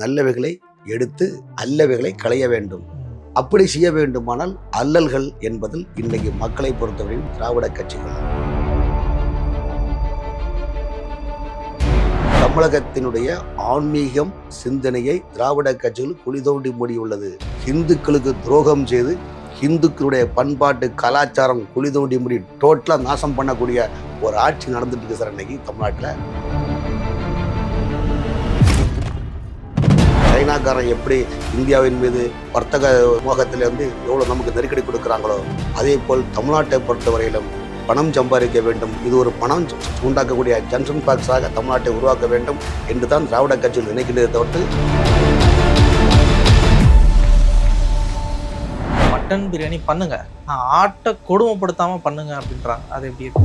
நல்லவைகளை எடுத்து அல்லவைகளை களைய வேண்டும். அப்படி செய்ய வேண்டுமானால் அல்லல்கள் என்பதில் இன்றைக்கு மக்களை பொறுத்தவரையும் திராவிட கட்சிகள். தமிழகத்தினுடைய ஆன்மீகம் சிந்தனையை திராவிட கட்சிகள் குழி தோண்டி மூடியுள்ளது. இந்துக்களுக்கு துரோகம் செய்து இந்துக்களுடைய பண்பாட்டு கலாச்சாரம் குழி தோண்டி மூடி டோட்டலாக நாசம் பண்ணக்கூடிய ஒரு ஆட்சி நடந்துட்டு இருக்கு சார் இன்னைக்கு தமிழ்நாட்டில். சைனாக்காரன் எப்படி இந்தியாவின் மீது வர்த்தக மோகத்திலிருந்து எவ்வளோ நமக்கு நெருக்கடி கொடுக்குறாங்களோ அதே போல் தமிழ்நாட்டை பொறுத்தவரையிலும் பணம் சம்பாதிக்க வேண்டும். இது ஒரு பணம் உண்டாக்கக்கூடிய ஜங்ஷன் பாக்ஸாக தமிழ்நாட்டை உருவாக்க வேண்டும் என்று தான் திராவிட கட்சியில் நினைக்கின்றதை தவிர்த்து மட்டன் பிரியாணி பண்ணுங்க. ஆட்டை கொடுமைப்படுத்தாமல் பண்ணுங்க அப்படின்றாங்க. அது எப்படி இருக்கு?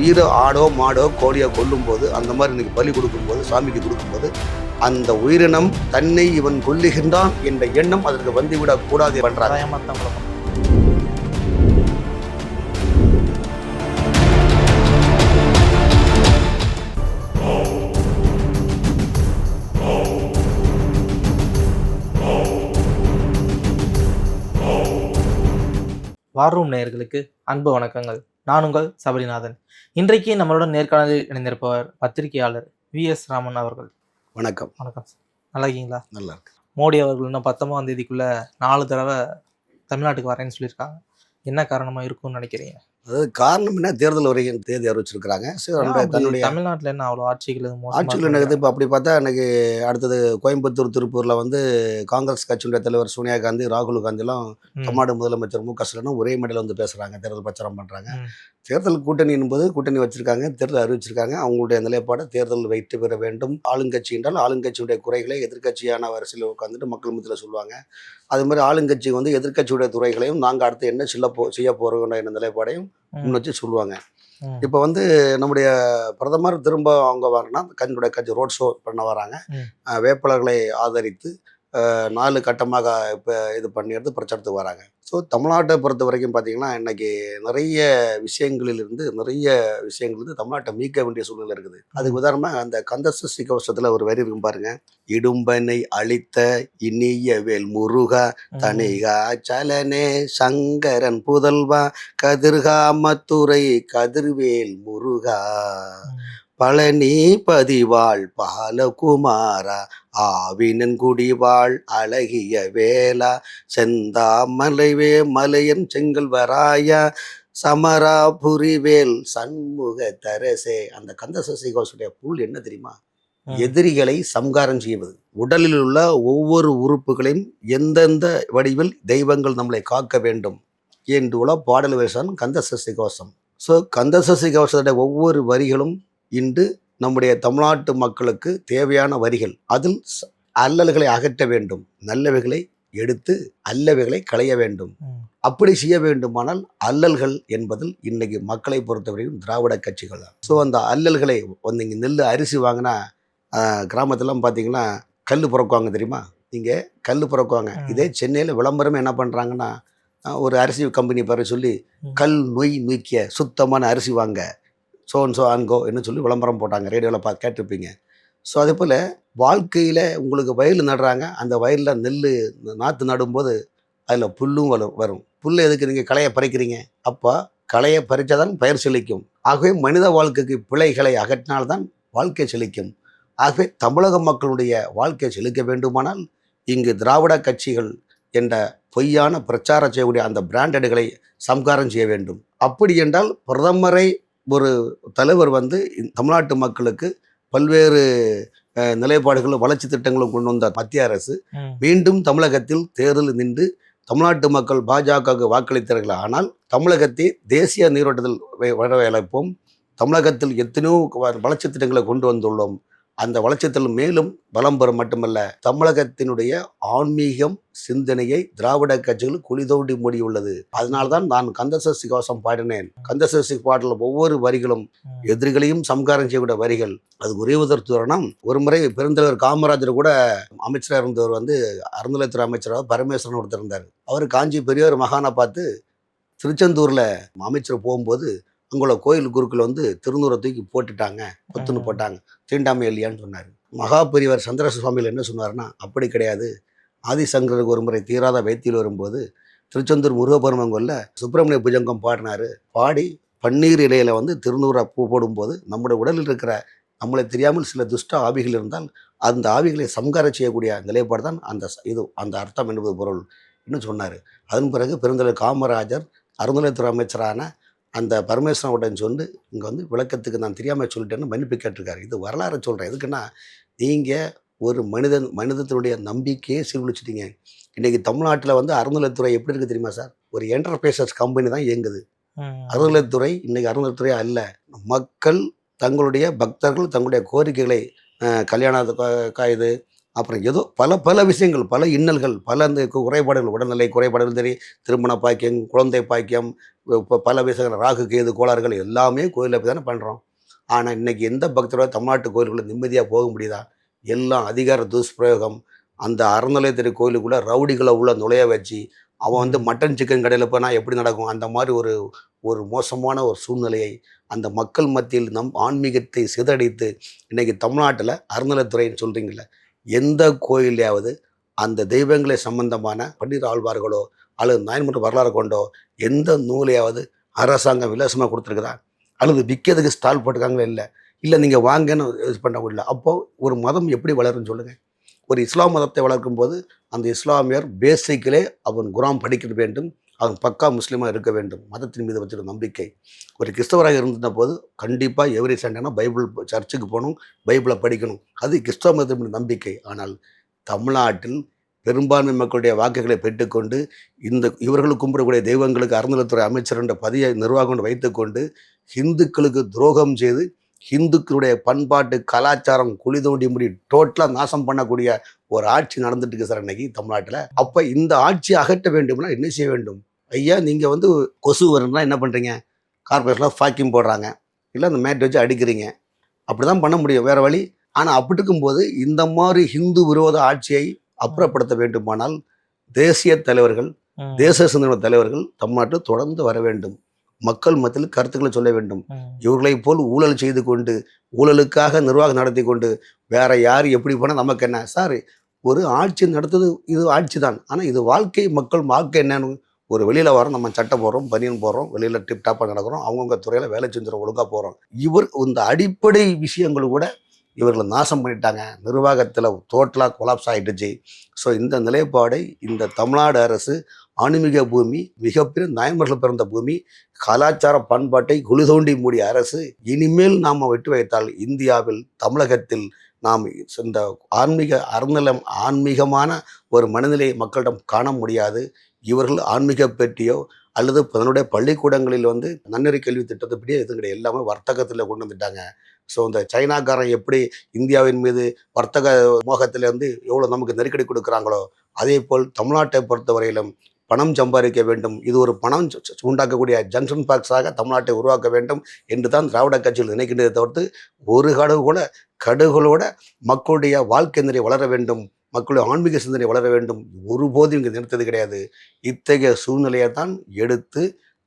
உயிரை ஆடோ மாடோ கோழியோ கொல்லும்போது அந்த மாதிரி இன்னைக்கு பலி கொடுக்கும்போது சாமிக்கு கொடுக்கும்போது அந்த உயிரினம் தன்னை இவன் கொல்லுகின்றான் என்ற எண்ணம் அதற்கு வந்துவிடக்கூடாது பண்ணுறாங்க வார்ரூம் நேயர்களுக்கு அன்பு வணக்கங்கள். நான் உங்கள் சபரிநாதன். இன்றைக்கு நம்மளுடன் நேர்காணலில் இணைந்திருப்பவர் பத்திரிகையாளர் வி எஸ் ராமன் அவர்கள். வணக்கம். வணக்கம் சார். நல்லா இருக்கீங்களா நல்லா இருக்கு. மோடி அவர்கள் இன்னும் பத்தொன்பதாம் தேதிக்குள்ள நாலு தடவை தமிழ்நாட்டுக்கு வரேன்னு சொல்லியிருக்காங்க. என்ன காரணமா இருக்கும்னு நினைக்கிறீங்க? அதாவது காரணம் என்ன? தேர்தல் வரைக்கும் தேதி அறிவிச்சிருக்கிறாங்க. சரி தன்னுடைய தமிழ்நாட்டுல என்ன அவ்வளவு ஆட்சிகள் இருக்குன்னு நடக்குது இப்போ அப்படி பார்த்தா எனக்கு அடுத்தது கோயம்புத்தூர் திருப்பூரில் வந்து காங்கிரஸ் கட்சியுடைய தலைவர் சோனியா காந்தி ராகுல் காந்திலாம் தமிழ்நாடு முதலமைச்சர் மு க ஸ்டாலினும் ஒரே மேடையில் வந்து பேசுகிறாங்க தேர்தல் பிரச்சாரம் பண்ணுறாங்க தேர்தல் கூட்டணி என்பது கூட்டணி வச்சிருக்காங்க தேர்தல் அறிவிச்சிருக்காங்க. அவங்களுடைய நிலைப்பாடு தேர்தல் வெற்றி பெற வேண்டும். ஆளுங்கட்சி என்றால் ஆளுங்கட்சியுடைய குறைகளை எதிர்க்கட்சியான வரிசையில் உட்காந்துட்டு மக்கள் மத்தியில் சொல்லுவாங்க. அது மாதிரி ஆளுங்கட்சி வந்து எதிர்க்கட்சியுடைய துறைகளையும் நாங்கள் அடுத்து என்ன சொல்ல போ செய்ய போகிறோம் என்ற நிலைப்பாடையும் முன் வச்சு சொல்லுவாங்க. இப்போ வந்து நம்முடைய பிரதமர் திரும்ப அவங்க வரனா கட்சியுடைய கட்சி ரோட் ஷோ பண்ண வராங்க. வேட்பாளர்களை ஆதரித்து நாலு கட்டமாக இப்போ இது பண்ணிடுறது பிரச்சாரத்துக்கு வராங்க. ஸோ தமிழ்நாட்டை பொறுத்த வரைக்கும் பார்த்தீங்கன்னா இன்னைக்கு நிறைய விஷயங்களிலிருந்து நிறைய விஷயங்கள் வந்து தமிழ்நாட்டை மீட்க வேண்டிய சூழ்நிலை இருக்குது. அதுக்கு உதாரணமாக அந்த கந்தசஷ்டி கவசத்தில் ஒரு வரி இருக்கும் பாருங்க. இடும்பனை அழித்த இனிய வேல் முருகா தனிகா சலனே சங்கரன் புதல்வா கதிர்காமத்துறை கதிர்வேல் முருகா. பழனி பதிவாள் பாலகுமாரா ஆவினன் குடிவாள் அழகிய வேலா செந்தாமலைவே மலையன் செங்கல்வராயா சமராபுரிவேல் சண்முக தரசே. அந்த கந்தசசி கோசுடைய புல் என்ன தெரியுமா. எதிரிகளை சம்காரம் செய்வது. உடலில் உள்ள ஒவ்வொரு உறுப்புகளையும் எந்தெந்த வடிவில் தெய்வங்கள் நம்மளை காக்க வேண்டும் என்று உள்ள பாடல் வேஷம் கந்தசஷ்டி கோஷம் ஸோ கந்தசஷ்டி கவசத்துடைய ஒவ்வொரு வரிகளும் இன்று நம்முடைய தமிழ்நாட்டு மக்களுக்கு தேவையான வரிகள் அதில் அல்லல்களை அகற்ற வேண்டும் நல்லவைகளை எடுத்து அல்லவைகளை களைய வேண்டும். அப்படி செய்ய வேண்டுமானால் அல்லல்கள் என்பதில் இன்னைக்கு மக்களை பொறுத்தவரையும் திராவிட கட்சிகள் தான் ஸோ அந்த அல்லல்களை வந்து இங்கே நெல் அரிசி வாங்கினா கிராமத்துலாம் பார்த்தீங்கன்னா கல் புறக்குவாங்க தெரியுமா இங்கே கல் புறக்குவாங்க. இதே சென்னையில் விளம்பரம் என்ன பண்ணுறாங்கன்னா ஒரு அரிசி கம்பெனி பேரை சொல்லி. கல் நொய் நீக்கிய சுத்தமான அரிசி வாங்க ஸோ அண்ட் ஸோ ஆன்கோ என்ன சொல்லி விளம்பரம் போட்டாங்க. ரேடியோவில் பார்த்து கேட்டிருப்பீங்க. ஸோ அதே போல் வாழ்க்கையில் உங்களுக்கு வயல் நடுறாங்க. அந்த வயலில் நெல் நாற்று நடும்போது அதில் புல்லும் வரும் வரும். புல் எதுக்கு நீங்கள் களையை பறிக்கிறீங்க? அப்போ களையை பறித்தாதான் பயிர் செழிக்கும். ஆகவே மனித வாழ்க்கைக்கு பிழைகளை அகற்றினால்தான் வாழ்க்கை செழிக்கும். ஆகவே தமிழக மக்களுடைய வாழ்க்கை செழிக்க வேண்டுமானால் இங்கு திராவிட கட்சிகள் என்ற பொய்யான பிரச்சாரம் செய்யக்கூடிய அந்த பிராண்டடுகளை சம்காரம் செய்ய வேண்டும். அப்படி என்றால் பிரதமரை ஒரு தலைவர் வந்து தமிழ்நாட்டு மக்களுக்கு பல்வேறு நிலைப்பாடுகளும் வளர்ச்சி திட்டங்களும் கொண்டு வந்த மத்திய அரசு. மீண்டும் தமிழகத்தில் தேர்தலில் நின்று தமிழ்நாட்டு மக்கள் பாஜகவுக்கு வாக்களித்தார்கள்? ஆனால் தமிழகத்தை தேசிய நீரோட்டத்தில் வரவேற்போம் தமிழகத்தில் எத்தனையோ வளர்ச்சி திட்டங்களை கொண்டு வந்துள்ளோம். அந்த வளர்ச்சித்தில் மேலும் பலம் பெறும் மட்டுமல்ல தமிழகத்தினுடைய ஆன்மீகம் சிந்தனையை திராவிட கட்சிகள் குழி தோண்டி மூடியுள்ளது. அதனால்தான் நான் கந்தசஷ்டி கவசம் பாடினேன். கந்தசஷ்டி பாடல ஒவ்வொரு வரிகளும். எதிரிகளையும் சம்காரம் செய்யக்கூடிய வரிகள். அது ஒரே உதாரணம் ஒரு முறை பெருந்தலைவர் காமராஜர் கூட அமைச்சராக இருந்தவர் வந்து அறநிலையத்துறை அமைச்சராக பரமேஸ்வரன் ஒருத்தர் இருந்தார். அவர் காஞ்சி பெரியவர் மகானை பார்த்து திருச்செந்தூரில் அமைச்சர் போகும்போது அங்குள்ள கோயில் குருக்கள் வந்து திருநூறை தூக்கி போட்டுட்டாங்க கொத்துன்னு. போட்டாங்க. தீண்டாமை இல்லையான்னு சொன்னார். மகாபெரிவர் சந்திரச சுவாமிகள் என்ன சொன்னார்னா அப்படி கிடையாது. ஆதிசங்கருக்கு ஒரு முறை தீராத வைத்தியில் வரும்போது திருச்செந்தூர் முருகப்பெருமங்கொல்ல சுப்பிரமணிய புஜங்கம் பாடினாரு. பாடி பன்னீர் இலையில வந்து திருநூறை பூ போடும்போது நம்முடைய உடலில் இருக்கிற நம்மளை தெரியாமல் சில துஷ்ட ஆவிகள் இருந்தால் அந்த ஆவிகளை சம்கார செய்யக்கூடிய நிலைப்பாடு தான் அந்த இது அந்த அர்த்தம் என்பது பொருள். என்று சொன்னார். அதன் பிறகு பெருந்தலைவர் காமராஜர் அறநிலையத்துறை அமைச்சரான அந்த பரமேஸ்வரனுடன் சொல்லி இங்கே வந்து விளக்கத்துக்கு நான் தெரியாமல் சொல்லிட்டேன்னு மன்னிப்பு கேட்டிருக்காரு. இது வரலாறு சொல்கிறேன் எதுக்குன்னா நீங்கள் ஒரு மனிதன் மனிதத்தினுடைய நம்பிக்கையே சீர்குலிச்சிட்டீங்க. இன்றைக்கி தமிழ்நாட்டில் வந்து அறநிலையத்துறை எப்படி இருக்குது தெரியுமா சார்? ஒரு என்டர்பிரைசஸ் கம்பெனி தான் இயங்குது. ம். அறநிலையத்துறை இன்னைக்கு அறநிலையத்துறை அல்ல மக்கள் தங்களுடைய பக்தர்கள் தங்களுடைய கோரிக்கைகளை கல்யாண இது அப்புறம் ஏதோ பல பல விஷயங்கள் பல இன்னல்கள் பல அந்த குறைபாடுகள் உடல்நிலை குறைபாடுகள் சரி திருமண பாக்கியம் குழந்தை பாக்கியம் இப்போ பல விஷயங்கள் ராகு கேது கோளாறுகள் எல்லாமே கோயிலில் போய் தானே பண்ணுறோம் ஆனால் இன்னைக்கு எந்த பக்தரோட தமிழ்நாட்டு கோயிலுக்குள்ள நிம்மதியாக போக முடியுதா? எல்லாம் அதிகார துஷ்பிரயோகம். அந்த அறநிலையத்துறை கோயிலுக்குள்ளே ரவுடிகளை உள்ள நுழைய வச்சு அவன் வந்து மட்டன் சிக்கன் கடையில் போனால் எப்படி நடக்கும்? அந்த மாதிரி ஒரு ஒரு மோசமான ஒரு சூழ்நிலையை அந்த மக்கள் மத்தியில் நம் ஆன்மீகத்தை சிதறடித்து இன்றைக்கி தமிழ்நாட்டில் அறநிலைத்துறைன்னு சொல்கிறீங்களே எந்த கோயிலையாவது அந்த தெய்வங்களை சம்பந்தமான பன்னீர் ஆழ்வார்களோ அல்லது நாயன்மன்ற வரலாறு கொண்டோ எந்த நூலையாவது அரசாங்கம் இலவசமாக கொடுத்துருக்குதா அல்லது விற்கிறதுக்கு ஸ்டால் போட்டிருக்காங்களே இல்லை? இல்லை நீங்கள் வாங்கன்னு இது பண்ண முடியல. அப்போது ஒரு மதம் எப்படி வளரும்னு சொல்லுங்கள் ஒரு இஸ்லாம் மதத்தை வளர்க்கும் போது அந்த இஸ்லாமியர் பேசிக்கிலே அவன் குரான் படிக்க வேண்டும். அவங்க பக்கா முஸ்லீமாக இருக்க வேண்டும். மதத்தின் மீது வச்சுருக்க நம்பிக்கை. ஒரு கிறிஸ்தவராக இருந்த போது கண்டிப்பாக எவ்ரி சண்டேனா பைபிள் சர்ச்சுக்கு போகணும் பைபிளை படிக்கணும். அது கிறிஸ்தவ மதத்தின் மீது நம்பிக்கை. ஆனால் தமிழ்நாட்டில் பெரும்பான்மை மக்களுடைய வாக்குகளை பெற்றுக்கொண்டு இந்த இவர்கள் கும்பிடக்கூடிய தெய்வங்களுக்கு அறநிலைத்துறை அமைச்சர் என்ற பதியை நிர்வாகம் வைத்துக்கொண்டு ஹிந்துக்களுக்கு துரோகம் செய்து ஹிந்துக்களுடைய பண்பாட்டு கலாச்சாரம் குழி தோண்டி முடி டோட்டலாக நாசம் பண்ணக்கூடிய ஒரு ஆட்சி நடந்துட்டு இருக்கு சார் இன்னைக்கு தமிழ்நாட்டில். அப்போ இந்த ஆட்சியை அகற்ற வேண்டும்னா என்ன செய்ய வேண்டும்? ஐயா நீங்கள் வந்து கொசு வரும்னா என்ன பண்ணுறீங்க கார்பரேஷனில் ஃபாக்கிங் போடுறாங்க. இல்லை அந்த மேட் வச்சு அடிக்கிறீங்க. அப்படி தான் பண்ண முடியும். வேறு வழி. ஆனால் அப்படி இருக்கும்போது இந்த மாதிரி ஹிந்து விரோத ஆட்சியை அப்புறப்படுத்த வேண்டுமானால் தேசிய தலைவர்கள். தேச சிந்தனை தலைவர்கள் தமிழ்நாட்டில் தொடர்ந்து வர வேண்டும். மக்கள் மத்தியில் கருத்துக்களை சொல்ல வேண்டும். ம். இவர்களைப் போல் ஊழல் செய்து கொண்டு ஊழலுக்காக நிர்வாகம் நடத்தி கொண்டு வேற யார் எப்படி போனால் நமக்கு என்ன? சார் ஒரு ஆட்சி நடத்துது இது ஆட்சி தான் ஆனால் இது வாழ்க்கை மக்கள் வாழ்க்கை என்னன்னு ஒரு வெளியில் வரோம் நம்ம சட்டை போடுறோம் பனியன் போடுறோம் வெளியில் டிப் டாப்பாக நடக்கிறோம் அவங்கவுங்க துறையில் வேலை செஞ்சுறோம் ஒழுங்காக போகிறோம் இவர் இந்த அடிப்படை விஷயங்கள் கூட இவர்களை நாசம் பண்ணிட்டாங்க. நிர்வாகத்தில் டோட்டலாக கொலாப்ஸ் ஆகிடுச்சு ஸோ இந்த நிலைப்பாடை இந்த தமிழ்நாடு அரசு ஆன்மீக பூமி மிகப்பெரிய நாயன்மர்கள் பிறந்த பூமி கலாச்சார பண்பாட்டை குழி தோண்டி மூடிய அரசு இனிமேல் நாம் விட்டு வைத்தால் இந்தியாவில் தமிழகத்தில் நாம் இந்த ஆன்மீக அறநிலம் ஆன்மீகமான ஒரு மனநிலையை மக்களிடம் காண முடியாது. இவர்கள் ஆன்மீக பெட்டியோ அல்லது தன்னுடைய பள்ளிக்கூடங்களில் வந்து நன்னறி கல்வி திட்டத்தைப்படியே எதுவும் கிடையாது. எல்லாமே வர்த்தகத்தில் கொண்டு வந்துட்டாங்க. ஸோ இந்த சைனாக்காரன் எப்படி இந்தியாவின் மீது வர்த்தக மோகத்திலேருந்து எவ்வளோ நமக்கு நெருக்கடி கொடுக்குறாங்களோ அதே போல் தமிழ்நாட்டை பொறுத்தவரையிலும் பணம் சம்பாதிக்க வேண்டும். இது ஒரு பணம் சு- உண்டாக்கக்கூடிய ஜங்ஷன் பாக்ஸாக தமிழ்நாட்டை உருவாக்க வேண்டும் என்று தான் திராவிட கட்சிகள் நினைக்கின்றதை தவிர்த்து ஒரு கடுகு கூட கடுகளோட மக்களுடைய வாழ்க்கை நிறை வளர வேண்டும். மக்களுடைய ஆன்மீக சிந்தனை வளர வேண்டும். ஒருபோதும் இங்கே நிறுத்தது கிடையாது. இத்தகைய சூழ்நிலையை தான் எடுத்து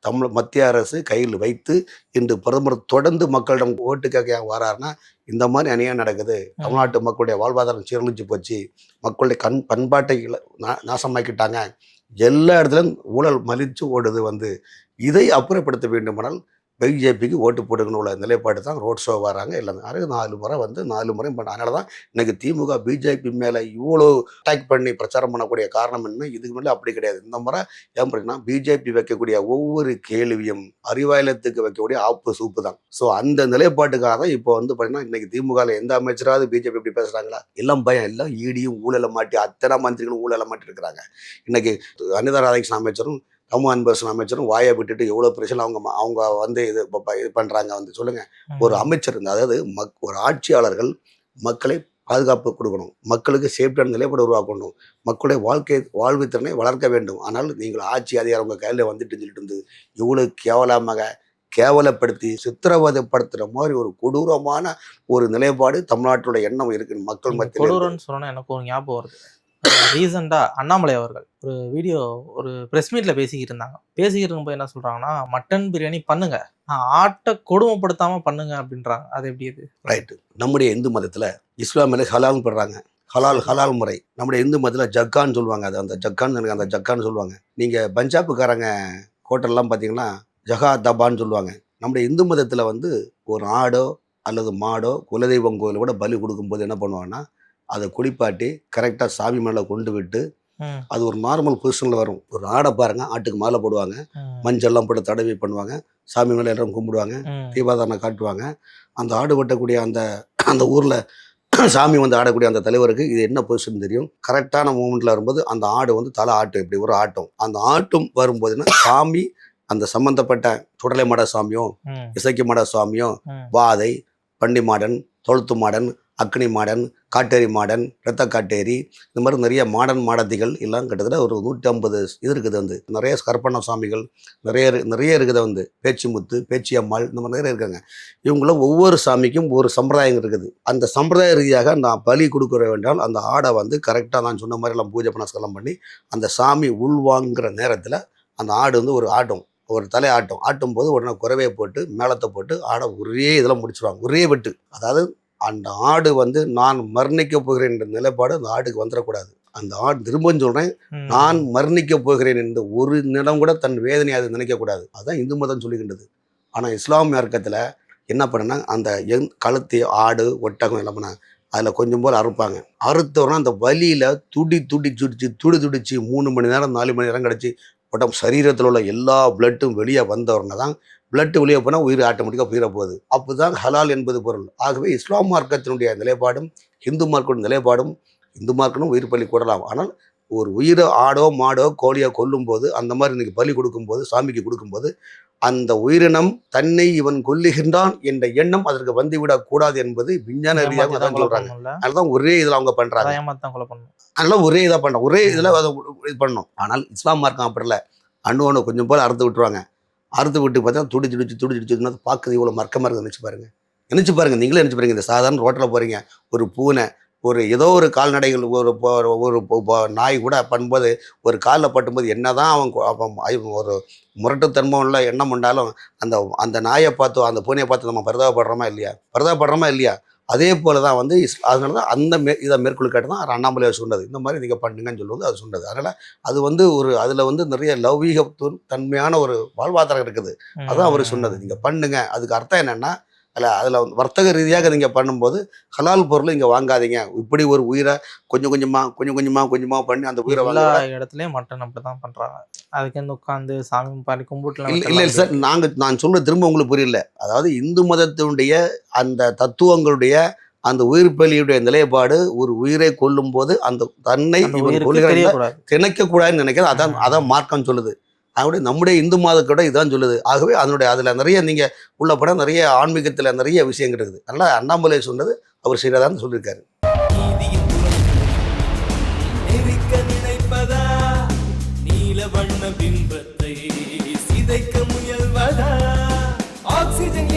தமிழ் மத்திய அரசு கையில் வைத்து இன்று பிரதமர் தொடர்ந்து மக்களிடம் ஓட்டு கேட்க வராருன்னா இந்த மாதிரி அநியாயம் நடக்குது. தமிழ்நாட்டு மக்களுடைய வாழ்வாதாரம் சீரழிஞ்சு போச்சு. மக்களுடைய கண் பண்பாட்டை நாசமாக்கிட்டாங்க. எல்லா இடத்துலையும் ஊழல் மலிச்சு ஓடுது வந்து. இதை அப்புறப்படுத்த வேண்டுமானால் பிஜேபிக்கு ஓட்டு போட்டுக்கணும் உள்ள நிலைப்பாடு தான் ரோட் ஷோ வராங்க. எல்லாமே அது நாலு முறை வந்து நாலு முறையும் பண்ண அதனால தான் இன்னைக்கு திமுக பிஜேபி மேலே இவ்வளோ அட்டாக் பண்ணி பிரச்சாரம் பண்ணக்கூடிய காரணம் என்ன? இதுக்கு மேலே அப்படி கிடையாது. இந்த முறை ஏன் பார்த்தீங்கன்னா பிஜேபி வைக்கக்கூடிய ஒவ்வொரு கேள்வியும் அறிவாயலத்துக்கு வைக்கக்கூடிய ஆப்பு சூப்பு தான். ஸோ அந்த நிலைப்பாட்டுக்காக தான் இப்போ வந்து பார்த்தீங்கன்னா இன்னைக்கு திமுகவில் எந்த அமைச்சராவது பிஜேபி இப்படி பேசுகிறாங்களா எல்லாம் பயம் எல்லாம் ஈடியும் ஊழலை மாட்டி அத்தனை மந்திரிகளும் ஊழலை மாட்டி இருக்கிறாங்க இன்னைக்கு அனிதா ராதாகிருஷ்ணன் அமைச்சரும் கமு அன்பரசன் அமைச்சரும் வாயை விட்டுட்டு எவ்வளோ பிரச்சனை அவங்க அவங்க வந்து இது இது பண்ணுறாங்க வந்து சொல்லுங்கள் ஒரு அமைச்சர் இந்த அதாவது மக் ஒரு ஆட்சியாளர்கள் மக்களை பாதுகாப்பு கொடுக்கணும். மக்களுக்கு சேஃப்டியான நிலைப்பாடு உருவாக்கணும். மக்களுடைய வாழ்க்கை வாழ்வு திறனை வளர்க்க வேண்டும். ஆனால் நீங்கள் ஆட்சி அதிகாரம் உங்கள் கையில் வந்துட்டு சொல்லிட்டு இருந்து இவ்வளோ கேவலமாக கேவலப்படுத்தி சித்திரவதைப்படுத்துகிற மாதிரி ஒரு கொடூரமான ஒரு நிலைப்பாடு தமிழ்நாட்டோட எண்ணம் இருக்கு மக்கள் மத்தியில். கொடூரம்னு சொன்னா எனக்கு ஒரு ஞாபகம் வருது. ரீசெண்டாக அண்ணாமலை அவர்கள் ஒரு வீடியோ ஒரு ப்ரெஸ் மீட்டில் பேசிக்கிட்டு இருந்தாங்க. பேசிக்கிட்டு இருக்கும்போது என்ன சொல்கிறாங்கன்னா மட்டன் பிரியாணி பண்ணுங்க. நான் ஆட்டை கொடுமைப்படுத்தாமல் பண்ணுங்க அப்படின்றாங்க. அது எப்படி இது ரைட்டு நம்முடைய இந்து மதத்தில் இஸ்லாமியில் ஹலால் படுறாங்க. ஹலால் ஹலால் முறை. நம்முடைய இந்து மதத்தில் ஜக்கான்னு சொல்லுவாங்க. அது அந்த ஜக்கான்னு எனக்கு அந்த ஜக்கான்னு சொல்லுவாங்க. நீங்கள் பஞ்சாப்புக்காரங்க ஹோட்டல்லாம் பார்த்தீங்கன்னா ஜஹா தபான்னு சொல்லுவாங்க. நம்முடைய இந்து மதத்தில் வந்து ஒரு ஆடோ அல்லது மாடோ குலதெய்வம் கோயிலோட கூட பலி கொடுக்கும்போது என்ன பண்ணுவாங்கன்னா அதை குளிப்பாட்டி கரெக்டாக சாமி மேலே கொண்டு விட்டு அது ஒரு நார்மல் பொசிஷனில் வரும். ஒரு ஆடை பாருங்க ஆட்டுக்கு மாலை போடுவாங்க. மஞ்சள்லாம் போட்டு தடவி பண்ணுவாங்க. சாமி மேலே எல்லாரும் கும்பிடுவாங்க. ம், தீபாதாரணை காட்டுவாங்க. அந்த ஆடு வெட்டக்கூடிய அந்த அந்த ஊரில் சாமி வந்து ஆடக்கூடிய அந்த தலைவருக்கு இது என்ன பொசிஷன் தெரியும்? கரெக்டான மூமெண்ட்டில் வரும்போது அந்த ஆடு வந்து தலை ஆட்டும். இப்படி ஒரு ஆட்டம். அந்த ஆட்டும் வரும்போதுன்னா சாமி அந்த சம்பந்தப்பட்ட சுடலை மட சாமியும் இசைக்கு மட சாமியும். வாதை பண்டி மாடன் தொழுத்து மாடன் அக்னி மாடன் காட்டேரி மாடன் இரத்த காட்டேரி இந்த மாதிரி நிறைய மாடன் மாடத்திகள் எல்லாம் கிட்டத்தட்ட ஒரு நூற்றி ஐம்பது இது இருக்குது வந்து. நிறைய கற்பண்ண சாமிகள் நிறைய நிறைய இருக்குது வந்து. பேச்சிமுத்து பேச்சியம்மாள் இந்த மாதிரி நிறைய இருக்காங்க. இவங்களும் ஒவ்வொரு சாமிக்கும் ஒரு சம்பிரதாயம் இருக்குது. அந்த சம்பிரதாய ரீதியாக நான் பலி கொடுக்குற வேண்டால் அந்த ஆடை வந்து கரெக்டாக நான் சொன்ன மாதிரி எல்லாம் பூஜை புனஸ்கரம் பண்ணி அந்த சாமி உள்வாங்கிற நேரத்தில் அந்த ஆடு வந்து ஒரு ஆட்டம் ஒரு தலை ஆட்டம். ஆட்டும் போது உடனே குறவையை போட்டு மேளத்தை போட்டு ஆடை ஒரே இதில் முடிச்சிருவாங்க. ஒரே வெட்டு. அதாவது அந்த ஆடு வந்து நான் மரணிக்க போகிறேன் என்ற நிலைப்பாடு அந்த ஆடுக்கு வந்துடக்கூடாது. அந்த ஆடு திரும்பவும் சொல்கிறேன். நான் மரணிக்க போகிறேன் என்ற ஒரு நிலம் கூட தன் வேதனையை அது நினைக்கக்கூடாது. அதான் இந்து மதம் சொல்லுகின்றது. ஆனால் இஸ்லாமிய மார்க்கத்தில் என்ன பண்ணனா அந்த எங் கழுத்தி ஆடு ஒட்டகம் எல்லாம் பண்ணாங்க. அதில் கொஞ்சம் போல் அறுப்பாங்க. அறுத்தோன்னா அந்த வலியில் துடி துடி துடிச்சு துடி துடிச்சு மூணு மணி நேரம் நாலு மணி நேரம் கிடச்சி உடம்பு சரீரத்தில் உள்ள எல்லா பிளட்டும் வெளியே வந்த உடனே தான் பிளட்டு வெளியே போனால் உயிர் ஆட்டோமேட்டிக்காக போயிட போகுது. அப்போதான் ஹலால் என்பது பொருள். ஆகவே இஸ்லாம் மார்க்கத்தினுடைய நிலைப்பாடும் இந்து மார்க்கத்தின் நிலைப்பாடும் இந்து மார்க்கனும் உயிர் பலி கூடலாம். ஆனால் ஒரு உயிரை ஆடோ மாடோ கோழியோ கொல்லும்போது அந்த மாதிரி இன்னைக்கு பலி கொடுக்கும்போது சாமிக்கு கொடுக்கும்போது அந்த உயிரினம் தன்னை இவன் கொல்லுகின்றான் என்ற எண்ணம் அதற்கு வந்துவிடக் கூடாது என்பது விஞ்ஞான ரீதியாக தான் பண்ணணும்ல? அதனால ஒரே இதில் அவங்க தான் பண்ணணும் அதனால ஒரே இதாக பண்ணோம் ஒரே இதில் அதை இது பண்ணணும். ஆனால் இஸ்லாம் மார்க்கம் அப்படி இல்லை. அணு அணு கொஞ்சம் போல் அறுத்து விட்டுருவாங்க. அறுத்து விட்டு பார்த்தா துடி துடிச்சு துடி துடிச்சு பார்க்குறது இவ்வளோ மறக்கமாக இருக்குது நினச்சி பாருங்க. நினச்சி பாருங்கள் நீங்களே நினச்சி பாருங்க. இந்த சாதாரண ரோட்டில் போகிறீங்க ஒரு பூனை ஒரு ஏதோ ஒரு கால்நடைகள் ஒரு ஒரு நாய் கூட பண்ணும்போது ஒரு காலில் பட்டும்போது என்னதான் அவன் கொ- அவன் ஒரு முரட்டுத்தன்மை உள்ள எண்ணம் உண்டாலும் அந்த அந்த நாயை பார்த்து அந்த பூனையை பார்த்து நம்ம பரிதாபப்படுறோமா இல்லையா? பரிதாபப்படுறோமா இல்லையா? அதே போல தான் வந்து இஸ் அதனால தான் அந்த மே இதை மேற்கொள் கேட்டு தான் அண்ணாமலை சொன்னது. இந்த மாதிரி நீங்கள் பண்ணுங்கன்னு சொல்லுவது அது சொன்னது. அதனால் அது வந்து ஒரு அதில் வந்து நிறைய லௌகீக தன்மையான ஒரு வாழ்வாதாரம் இருக்குது. அதான் அவர் சொன்னது. நீங்கள் பண்ணுங்க. அதுக்கு அர்த்தம் என்னென்னா அதில் அதில் வர்த்தக ரீதியாக நீங்கள் பண்ணும்போது ஹலால் பொருள் இங்கே வாங்காதீங்க. இப்படி ஒரு உயிரை கொஞ்சம் கொஞ்சமாக கொஞ்சம் கொஞ்சமாக கொஞ்சமாக பண்ணி அந்த உயிரை எல்லா இடத்துலயும் மட்டன் அப்படிதான் பண்றாங்க. அதுக்கு வந்து உட்காந்து சாமி பாடி கும்பிட்டுலாம் இல்லை இல்லை சார் நாங்கள் நான் சொல்ல திரும்ப உங்களுக்கு புரியல. அதாவது இந்து மதத்தினுடைய அந்த தத்துவங்களுடைய அந்த உயிர் பலியுடைய நிலைப்பாடு ஒரு உயிரை கொல்லும் போது அந்த தன்னை இவன் திணைக்கக்கூடாதுன்னு நினைக்கிறது. அதான் அதான் மார்க்கம் சொல்லுது. அப்படி நம்முடைய இந்து மாதக்கூட இதான் சொல்லுது. ஆகவே அதனுடைய அதில் நிறைய நீங்கள் உள்ள படம் நிறைய ஆன்மீகத்தில் நிறைய விஷயங்கள் இருக்குது. அதனால் அண்ணாமலை சொன்னது அவர் செய்கிறதான்னு சொல்லியிருக்காரு. சிதைக்க முயல்வதா? ஆக்சிஜன்